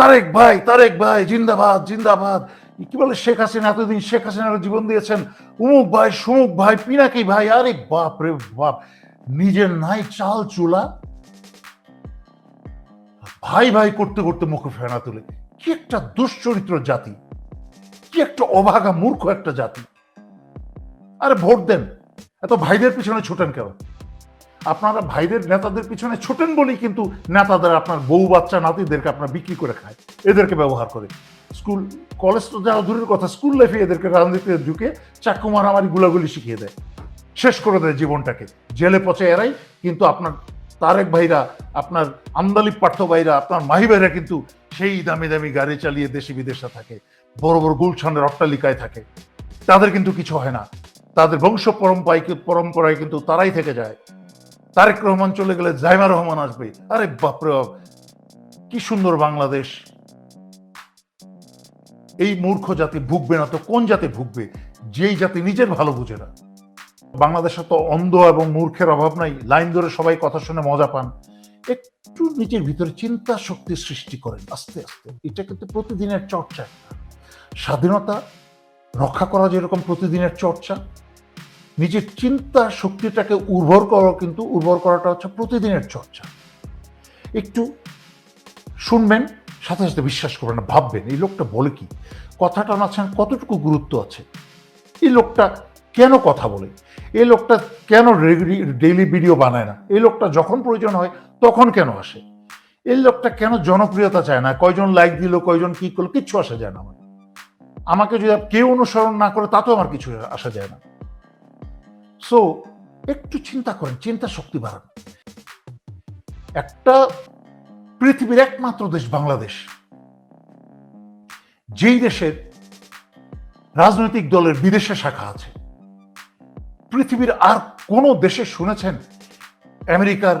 তারেক ভাই তারেক ভাই, জিন্দাবাদ জিন্দাবাদ। কি বলে শেখ হাসিনা? এতদিন শেখ হাসিনার জীবন দিয়েছেন। উমুক ভাই, সুমুক ভাই, পিনাকি ভাই, আরে বাপ রে বাপ। নিজের নাই চাল চুলা। ভাই ভাই করতে করতে মুখে ফেনা তুলে। কি একটা দুশ্চরিত্র জাতি। কি একটা অভাগা মূর্খ একটা জাতি। আরে ভোট দেন। এত ভাইদের পিছনে ছুটেন কেন? আপনারা ভাইদের, নেতাদের পিছনে ছোটেন বলেই কিন্তু নেতাদের আপনার বউ, বাচ্চা, নাতিদেরকে আপনার বিক্রি করে খায়, এদেরকে ব্যবহার করে। স্কুল, কলেজ তো যাওয়া দূরের কথা, স্কুল লাইফে এদেরকে রাজনীতিতে ঢুকে চাকু মারামারি গুলাগুলি শিখিয়ে দেয়, শেষ করে দেয় জীবনটাকে। জেলে পচে এরাই, কিন্তু আপনার তারেক ভাইরা, আপনার আমদালিপ পার্থ ভাইরা, আপনার মাহি ভাইরা কিন্তু সেই দামি দামি গাড়ি চালিয়ে দেশে বিদেশে থাকে, বড় বড় গুলছানের অট্টালিকায় থাকে। তাদের কিন্তু কিছু হয় না। তাদের বংশ পরম্পরায় পরম্পরায় কিন্তু তারাই থেকে যায়। তারেক রহমান চলে গেলে জাইমা রহমান আসবে। আরে বাপরে বাপ, কি সুন্দর বাংলাদেশ। এই মূর্খ জাতি ভুগবে না তো, কোন জাতি ভুগবে? যেই জাতি নিজের ভালো বুঝে না। বাংলাদেশে তো অন্ধ এবং মূর্খের অভাব নাই, লাইন ধরে সবাই কথা শুনে মজা পান। একটু নিজের ভিতরে চিন্তা শক্তি সৃষ্টি করেন, আস্তে আস্তে। এটা কিন্তু প্রতিদিনের চর্চা। স্বাধীনতা রক্ষা করা যেরকম প্রতিদিনের চর্চা নিজের চিন্তা শক্তিটাকে উর্বর করা, কিন্তু উর্বর করাটা হচ্ছে প্রতিদিনের চর্চা। একটু শুনবেন, সাথে সাথে বিশ্বাস করবেন না, ভাববেন, এই লোকটা বলে কি? কথাটা নাচ্ছেন কতটুকু গুরুত্ব আছে? এই লোকটা কেন কথা বলে? এই লোকটা কেন ডেইলি ভিডিও বানায় না? এই লোকটা যখন প্রয়োজন হয়, তখন কেন আসে? এই লোকটা কেন জনপ্রিয়তা চায় না? কয়জন লাইক দিল, কয়জন কি করল, কিচ্ছু আসা যায় না আমার আমাকে যদি কেউ অনুসরণ না করে, তাতেও আমার কিছু আসা যায় না। সো একটু চিন্তা করেন, চিন্তা শক্তি বাড়ান। একটা পৃথিবীর একমাত্র দেশ বাংলাদেশ। যেই দেশের রাজনৈতিক দলের বিদেশে শাখা আছে। পৃথিবীর আর কোন দেশে শুনেছেন আমেরিকার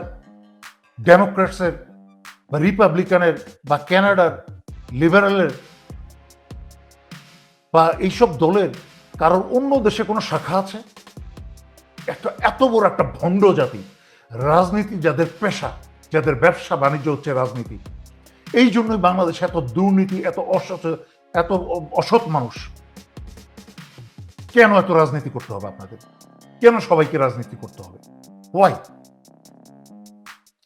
ডেমোক্রেটসের বা রিপাবলিকানের বা ক্যানাডার লিবারেলের বা এইসব দলের কারোর অন্য দেশে কোনো শাখা আছে? একটা এত বড় একটা ভণ্ড জাতি। রাজনীতি যাদের পেশা, যাদের ব্যবসা, বাণিজ্য হচ্ছে রাজনীতি। এই জন্যই বাংলাদেশে এত দুর্নীতি, এত অসৎ এত অসৎ মানুষ। কেন এত রাজনীতি করতে হবে আপনাদের? কেন সবাইকে রাজনীতি করতে হবে? ওয়াই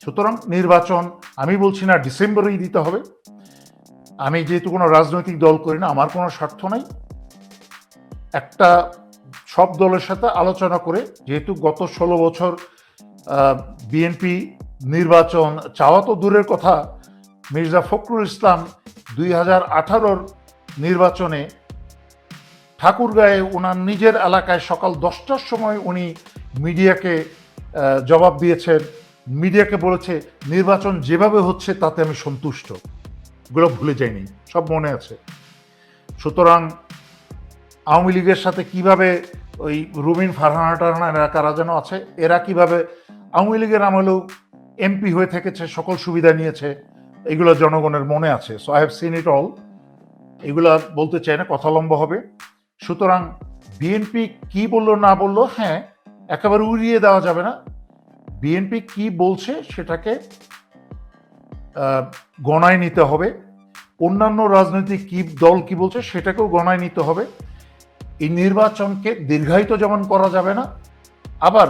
সুতরাং নির্বাচন, আমি বলছি না ডিসেম্বরেই দিতে হবে। আমি যেহেতু কোনো রাজনৈতিক দল করি না, আমার কোনো স্বার্থ নাই। একটা সব দলের সাথে আলোচনা করে যেহেতু গত ষোলো বছর বিএনপি নির্বাচন চাওয়া তো দূরের কথা, মির্জা ফখরুল ইসলাম দুই হাজার আঠারোর নির্বাচনে ঠাকুরগাঁয়ে ওনার নিজের এলাকায় সকাল দশটার সময় উনি মিডিয়াকে জবাব দিয়েছেন। মিডিয়াকে বলেছে, নির্বাচন যেভাবে হচ্ছে তাতে আমি সন্তুষ্ট। এগুলো ভুলে যাইনি, সব মনে আছে। সুতরাং আওয়ামী লীগের সাথে কীভাবে ওই রুমিন ফারহানা টারহানা এরা কারা যেন আছে, এরা কীভাবে আওয়ামী লীগের আমলেও এমপি হয়ে থেকেছে, সকল সুবিধা নিয়েছে, এগুলো জনগণের মনে আছে। So I have seen it all এগুলা বলতে চাই না, কথা লম্বা হবে। সুতরাং বিএনপি কি বলল, না বলল হ্যাঁ একেবারে উড়িয়ে দেওয়া যাবে না। বিএনপি কি বলছে, সেটাকে গণায় নিতে হবে। অন্যান্য রাজনৈতিক কি দল কি বলছে, সেটাকেও গণায় নিতে হবে। এই নির্বাচনকে দীর্ঘায়িত যেমন করা যাবে না, আবার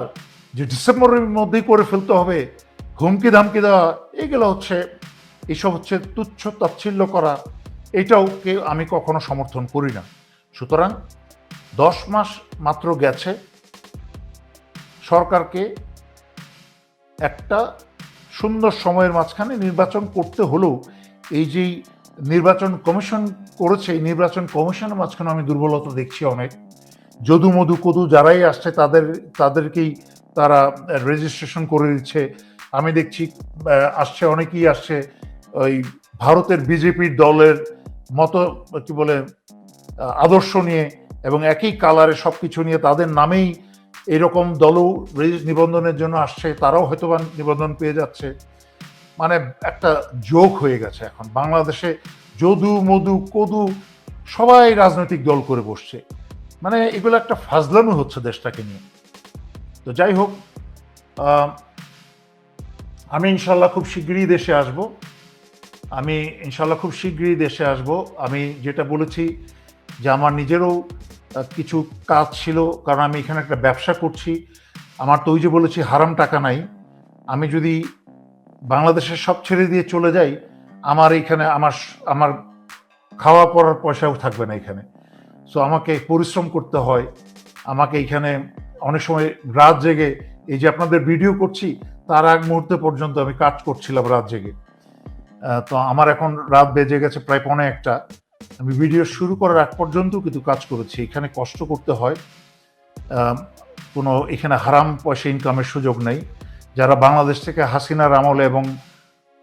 যে ডিসেম্বরের মধ্যেই করে ফেলতে হবে, হুমকি ধামকি দেওয়া, এগুলো হচ্ছে, এসব হচ্ছে তুচ্ছ তাচ্ছিল্য করা, এটাও কে আমি কখনো সমর্থন করি না। সুতরাং দশ মাস মাত্র গেছে, সরকারকে একটা সুন্দর সময়ের মাঝখানে নির্বাচন করতে হলেও এই যেই নির্বাচন কমিশন করেছে নির্বাচন কমিশনের মাঝখানে আমি দুর্বলতা দেখছি অনেক। যদু মধু কদু যারাই আসছে, তাদের, তাদেরকেই তারা রেজিস্ট্রেশন করে দিচ্ছে। আমি দেখছি আসছে, অনেকেই আসছে, ওই ভারতের বিজেপির দলের মতো, কি বলে, আদর্শ নিয়ে এবং একই কালারে সব কিছু নিয়ে তাদের নামেই এরকম দলও নিবন্ধনের জন্য আসছে, তারাও হয়তো বা নিবন্ধন পেয়ে যাচ্ছে। মানে একটা যোগ হয়ে গেছে এখন। বাংলাদেশে যদু, মধু, কদু সবাই রাজনৈতিক দল করে বসছে। মানে এগুলো একটা ফাজলামি হচ্ছে দেশটাকে নিয়ে। তো যাই হোক আমি ইনশাল্লাহ খুব শীঘ্রই দেশে আসব। আমি ইনশাল্লাহ খুব শীঘ্রই দেশে আসব। আমি যেটা বলেছি যে আমার নিজেরও কিছু কাজ ছিল, কারণ আমি এখানে একটা ব্যবসা করছি। আমার তো ওই যে বলেছি, হারাম টাকা নাই। আমি যদি বাংলাদেশের সব ছেড়ে দিয়ে চলে যাই, আমার এইখানে আমার আমার খাওয়া পড়ার পয়সাও থাকবে না এখানে। সো আমাকে পরিশ্রম করতে হয়, আমাকে এখানে অনেক সময় রাত জেগে, এই যে আপনাদের ভিডিও করছি, তার আগ মুহূর্তে পর্যন্ত আমি কাজ করছিলাম রাত জেগে। তো আমার এখন রাত বেজে গেছে প্রায় পৌনে একটা। আমি ভিডিও শুরু করার আগ পর্যন্ত কিন্তু কাজ করেছি, এখানে কষ্ট করতে হয়। কোনো এখানে হারাম পয়সা ইনকামের সুযোগ নেই। যারা বাংলাদেশ থেকে হাসিনার আমলে এবং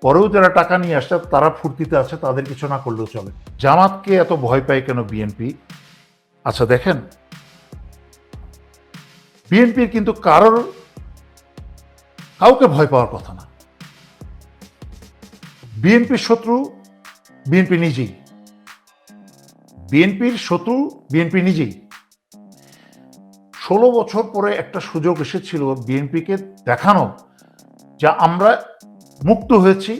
পরেও যারা টাকা নিয়ে আসছে তারা ফুর্তিতে আছে, তাদের কিছু না করলেও চলে। জামাতকে এত ভয় পায় কেন বিএনপি আচ্ছা দেখেন বিএনপির কিন্তু কারোর কাউকে ভয় পাওয়ার কথা না। বিএনপির শত্রু বিএনপি নিজেই। বিএনপির শত্রু বিএনপি নিজেই। ষোলো বছর পরে একটা সুযোগ এসেছিল বিএনপিকে দেখানো, যা আমরা মুক্ত হয়েছি,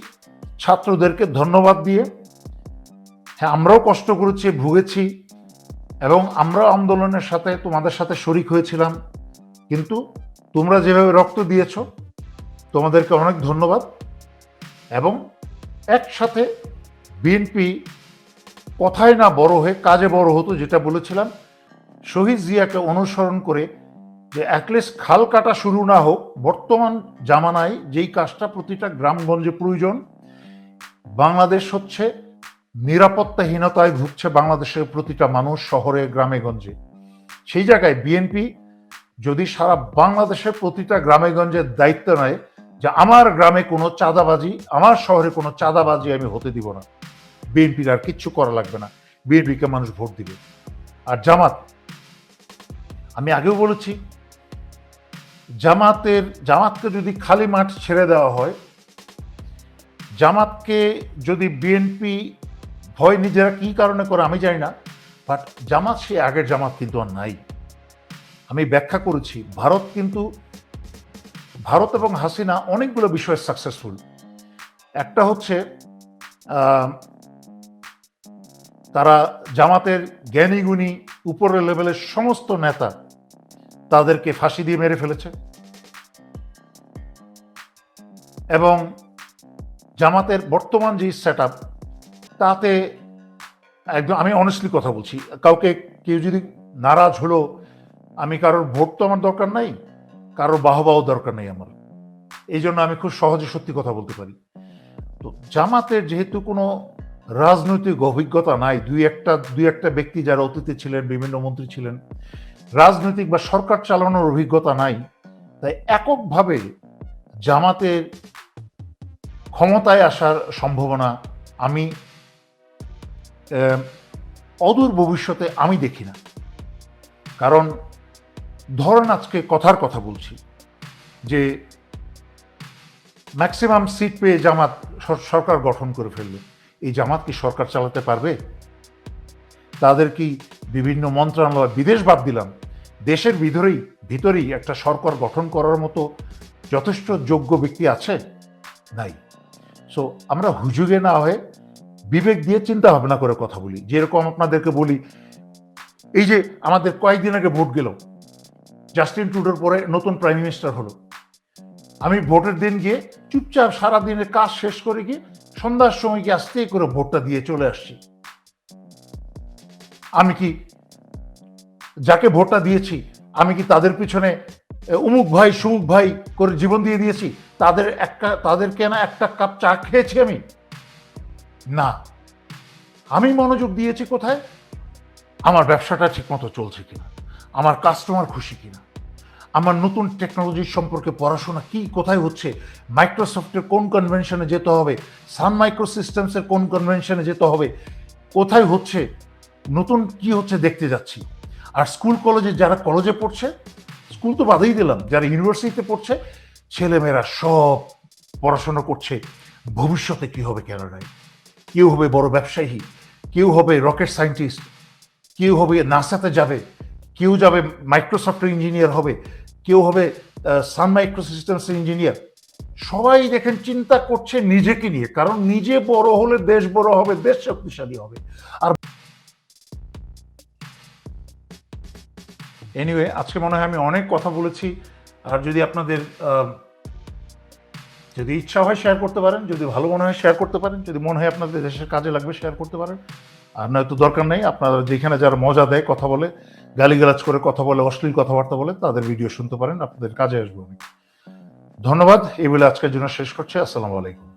ছাত্রদেরকে ধন্যবাদ দিয়ে। হ্যাঁ আমরাও কষ্ট করেছি, ভুগেছি, এবং আমরা আন্দোলনের সাথে, তোমাদের সাথে শরিক হয়েছিলাম। কিন্তু তোমরা যেভাবে রক্ত দিয়েছ, তোমাদেরকে অনেক ধন্যবাদ। এবং একসাথে বিএনপি কথায় না বড় হয়ে কাজে বড় হতো, যেটা বলেছিলাম শহীদ জিয়াকে অনুসরণ করে যে অ্যাটলিস্ট খাল কাটা শুরু না হোক, বর্তমান জামানায় যেই কাজটা প্রতিটা গ্রামগঞ্জে প্রয়োজন, বাংলাদেশ হচ্ছে নিরাপত্তাহীনতায় ভুগছে বাংলাদেশের প্রতিটা মানুষ শহরে, গ্রামে, গঞ্জে। সেই জায়গায় বিএনপি যদি সারা বাংলাদেশের প্রতিটা গ্রামে, গঞ্জের দায়িত্ব নেয় যে আমার গ্রামে কোনো চাঁদাবাজি, আমার শহরে কোনো চাঁদাবাজি আমি হতে দিব না। বিএনপির আর কিচ্ছু করা লাগবে না। বিএনপিকে মানুষ ভোট দিবে। আর জামাত আমি আগেও বলেছি, জামাতের, জামাতকে যদি খালি মাঠ ছেড়ে দেওয়া হয়, জামাতকে যদি বিএনপি ভয় নিজেরা কি কারণে করে আমি জানি না বাট জামাত সে আগের জামাত কিন্তু আর নাই। আমি ব্যাখ্যা করেছি, ভারত কিন্তু, ভারত এবং হাসিনা অনেকগুলো বিষয়ে সাকসেসফুল একটা হচ্ছে তারা জামাতের জ্ঞানী গুণী উপরের লেভেলের সমস্ত নেতা তাদেরকে ফাঁসি দিয়ে মেরে ফেলেছে। এবং জামাতের বর্তমান যে সেট তাতে একদম আমি অনেস্টলি কথা বলছি, কাউকে কেউ যদি নারাজ হলো, আমি কারোর ভোট তো আমার দরকার নাই, কারোর বাহবাও দরকার নেই আমার। এই জন্য আমি খুব সহজে সত্যি কথা বলতে পারি। তো জামাতের যেহেতু কোনো রাজনৈতিক অভিজ্ঞতা নাই। দুই একটা দুই একটা ব্যক্তি যারা অতীতে ছিলেন, বিভিন্ন মন্ত্রী ছিলেন, রাজনৈতিক বা সরকার চালানোর অভিজ্ঞতা নাই। তাই এককভাবে জামাতের ক্ষমতায় আসার সম্ভাবনা আমি অদূর ভবিষ্যতে আমি দেখি না। কারণ ধরেন আজকে কথার কথা বলছি যে, ম্যাক্সিমাম সিট পেয়ে জামাত সরকার গঠন করে ফেলল এই জামাত কি সরকার চালাতে পারবে? তাদের কি বিভিন্ন মন্ত্রণালয়, বিদেশ বাদ দিলাম, দেশের ভিতরেই ভিতরেই একটা সরকার গঠন করার মতো যথেষ্ট যোগ্য ব্যক্তি আছে? নাই। সো আমরা হুজুগে না হয়ে বিবেক দিয়ে চিন্তা ভাবনা করে কথা বলি। যেরকম আপনাদেরকে বলি, এই যে আমাদের কয়েকদিন আগে ভোট গেল, জাস্টিন টুডোর পরে নতুন প্রাইম মিনিস্টার হলো। আমি ভোটের দিন গিয়ে চুপচাপ সারা দিনের কাজ শেষ করে গিয়ে সন্ধ্যার সময় কি আস্তে করে ভোটটা দিয়ে চলে আসছি? আমি কি যাকে ভোটটা দিয়েছি, আমি কি তাদের পিছনে উমুক ভাই, সুমুক ভাই করে জীবন দিয়ে দিয়েছি? তাদের একটা, তাদেরকে না একটা কাপ চা খেয়েছি আমি? না। আমি মনোযোগ দিয়েছি কোথায়? আমার ব্যবসাটা ঠিকমতো চলছে কিনা? আমার কাস্টমার খুশি কিনা? আমার নতুন টেকনোলজির সম্পর্কে পড়াশোনা কি, কোথায় হচ্ছে? মাইক্রোসফটের কোন কনভেনশনে যেতে হবে? সান মাইক্রো সিস্টেমসের কোন কনভেনশনে যেতে হবে? কোথায় হচ্ছে? নতুন কি হচ্ছে দেখতে যাচ্ছি। আর স্কুল কলেজে যারা কলেজে পড়ছে স্কুল তো বাদেই দিলাম, যারা ইউনিভার্সিটিতে পড়ছে, ছেলেমেয়েরা সব পড়াশোনা করছে। ভবিষ্যতে কি হবে ক্যানাডায় কেউ হবে বড় ব্যবসায়ী, কেউ হবে রকেট সায়েন্টিস্ট কেউ হবে নাসাতে যাবে কেউ যাবে মাইক্রোসফটের ইঞ্জিনিয়ার হবে, কেউ হবে সান মাইক্রো সিস্টেমস ইঞ্জিনিয়ার সবাই দেখেন চিন্তা করছে নিজেকে নিয়ে, কারণ নিজে বড় হলে দেশ বড় হবে, দেশ শক্তিশালী হবে। আর এনিওয়ে আজকে মনে হয় আমি অনেক কথা বলেছি, আর যদি আপনাদের যদি ইচ্ছা হয় শেয়ার করতে পারেন, যদি ভালো মনে হয় শেয়ার করতে পারেন, যদি মনে হয় আপনাদের দেশের কাজে লাগবে শেয়ার করতে পারেন। আর নয়তো দরকার নেই। আপনারা যেখানে যারা মজা দেয় কথা বলে, গালিগালাজ করে কথা বলে, অশ্লীল কথাবার্তা বলে, তাদের ভিডিও শুনতে পারেন। আপনাদের কাজে আসব আমি। ধন্যবাদ। এই বলে আজকের জন্য শেষ করছি। আসসালামু আলাইকুম।